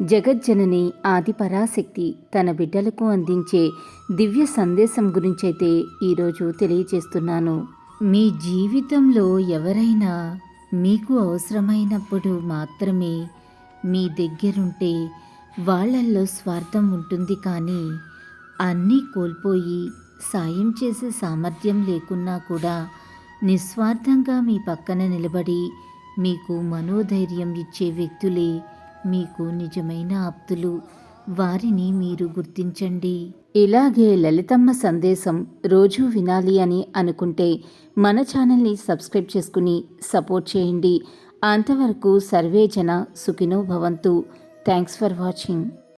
జగజ్జనని ఆది పరాశక్తి తన బిడ్డలకు అందించే దివ్య సందేశం గురించైతే ఈరోజు తెలియజేస్తున్నాను. మీ జీవితంలో ఎవరైనా మీకు అవసరమైనప్పుడు మాత్రమే మీ దగ్గరుంటే వాళ్ళల్లో స్వార్థం ఉంటుంది కానీ అన్నీ కోల్పోయి సాయం చేసే సామర్థ్యం లేకున్నా కూడా నిస్వార్థంగా మీ పక్కన నిలబడి మీకు మనోధైర్యం ఇచ్చే వ్యక్తులే మీకు నిజమైన ఆప్తులు. వారిని మీరు గుర్తించండి. ఇలాగే లలితమ్మ సందేశం రోజూ వినాలి అని అనుకుంటే మన ఛానల్ని సబ్స్క్రైబ్ చేసుకుని సపోర్ట్ చేయండి. అంతవరకు సర్వే జన సుఖినో భవంతు. Thanks for watching.